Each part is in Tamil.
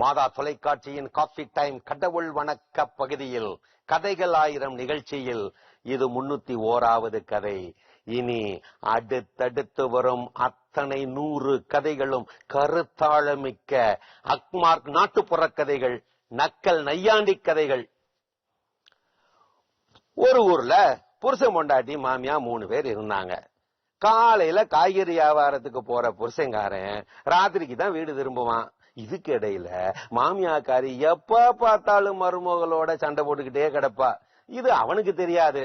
மாதா தொலைக்காட்சியின் காஃபி டைம் கடவுள் வணக்க பகுதியில் கதைகள் ஆயிரம் நிகழ்ச்சியில். இது முன்னூத்தி ஓராவது கதை. இனி அடுத்தடுத்து வரும் அத்தனை நூறு கதைகளும் கருத்தாழமிக்க அக்மார்க் நாட்டுப்புற கதைகள் நக்கல் நையாண்டி கதைகள். ஒரு ஊர்ல புருஷன் பொண்டாட்டி மாமியா மூணு பேர் இருந்தாங்க. காலையில காய்கறி வியாபாரத்துக்கு போற புருஷங்காரன் ராத்திரிக்கு தான் வீடு திரும்புவான். இதுக்கு இடையில மாமியாக்காரி எப்ப பார்த்தாலும் மருமகளோட சண்டை போட்டுக்கிட்டே கிடப்பா. இது அவனுக்கு தெரியாது.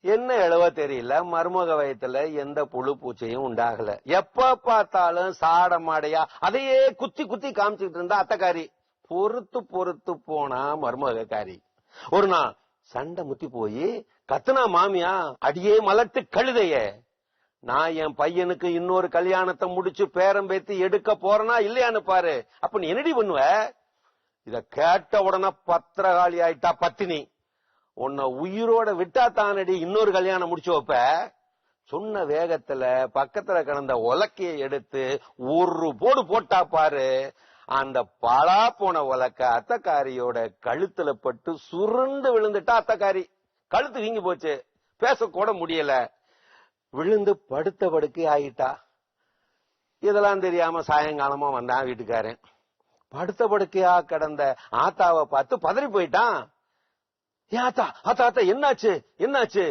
என்ன எழுவ தெரியல. மருமக வயத்துல எந்த புழு பூச்சையும் உண்டாகல. எப்ப பார்த்தாலும் சாட மாடையா அதையே குத்தி குத்தி காமிச்சுக்கிட்டு இருந்தா அத்தக்காரி. பொறுத்து பொறுத்து போனா மருமகக்காரி. ஒரு நாள் சண்டை முத்தி போய் கத்துனா மாமியா அடியே மலட்டு கழுதையே. நான் என் பையனுக்கு இன்னொரு கல்யாணத்தை முடிச்சு பேரம் பேத்தி எடுக்க போறேனா இல்லையான்னு பாரு. அப்ப நீ என்னடி பண்ணுவ? இத கேட்ட உடனே பத்திரகாளி ஆயிட்டா பத்தினி. உன்னை உயிரோட விட்டா தானடி இன்னொரு கல்யாணம் முடிச்சு வைப்ப? சொன்ன வேகத்துல பக்கத்துல கிடந்த உலக்கையை எடுத்து ஒரு போடு போட்டா பாரு. அந்த பலா போன உலக்க அத்தக்காரியோட கழுத்துல பட்டு சுருண்டு விழுந்துட்டா அத்தக்காரி. கழுத்து வீங்கி போச்சு. பேசக்கூட முடியல. விழுந்து படுத்த படுக்கை ஆகிட்டா இதெல்லாம் தெரியாம சாயங்காலமா வந்தான் வீட்டுக்காரன். படுத்த படுக்கையா கிடந்த ஆத்தாவை பார்த்து பதறி போயிட்டான். ஏன் ஆத்தா ஆத்தா ஆத்தா என்னாச்சு? என்னாச்சு?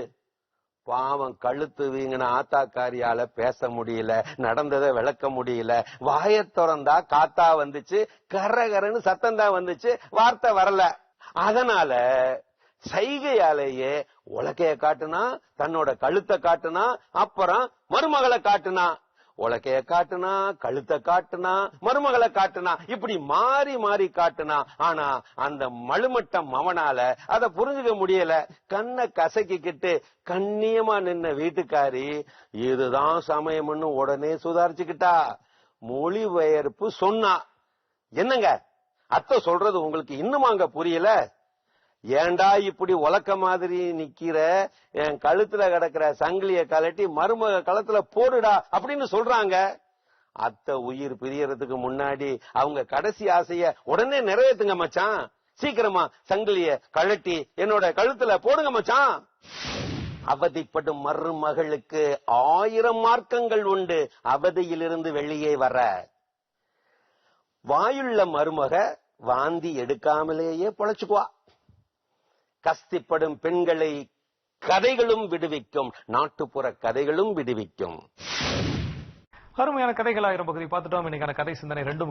பாவம் கழுத்து வீங்கின ஆத்தாக்காரியால பேச முடியல நடந்ததை விளக்க முடியல. வாய திறந்தா காத்தா வந்துச்சு கரகரன்னு சத்தம் தான் வந்துச்சு வார்த்தை வரல. அதனால சைகையாலேயே உலக்கைய காட்டுனா தன்னோட கழுத்தை காட்டுனா அப்புறம் மருமகளை காட்டுனா. உலக்கைய காட்டுனா கழுத்தை காட்டுனா மருமகளை காட்டுனா. இப்படி மாறி மாறி காட்டுனா. ஆனா அந்த மழுமட்டம் அவனால அத புரிஞ்சுக்க முடியல. கண்ணை கசக்கிக்கிட்டு கண்ணியமா நின்ன வீட்டுக்காரி இதுதான் சமயம்னு உடனே சுதாரிச்சுக்கிட்டா. மொழிபெயர்ப்பு சொன்னா. என்னங்க? அத்தை சொல்றது உங்களுக்கு இன்னுமாங்க புரியல? ஏன்டா இப்படி உலக்க மாதிரி நிக்கிற? என் கழுத்துல கிடக்கிற சங்கிலிய கலட்டி மருமக களத்துல போடுடா அப்படின்னு சொல்றாங்க. அத்தை உயிர் பிரியறதுக்கு முன்னாடி அவங்க கடைசி ஆசைய உடனே நிறைவேத்துங்க மச்சான். சீக்கிரமா சங்கிலிய கழட்டி என்னோட கழுத்துல போடுங்க மச்சான். அவதிப்படும் மருமகளுக்கு ஆயிரம் மார்க்கங்கள் உண்டு. அவதியிலிருந்து வெளியே வர. வாயுள்ள மருமக வாந்தி எடுக்காமலேயே பொழைச்சுக்குவா. கஸ்திப்படும் பெண்களை கதைகளும் விடுவிக்கும். நாட்டுப்புற கதைகளும் விடுவிக்கும். அருமையான கதைகள் ஆயிரம் பகுதி. பார்த்துட்டோம். இன்னைக்கான கதை சிந்தனை ரெண்டு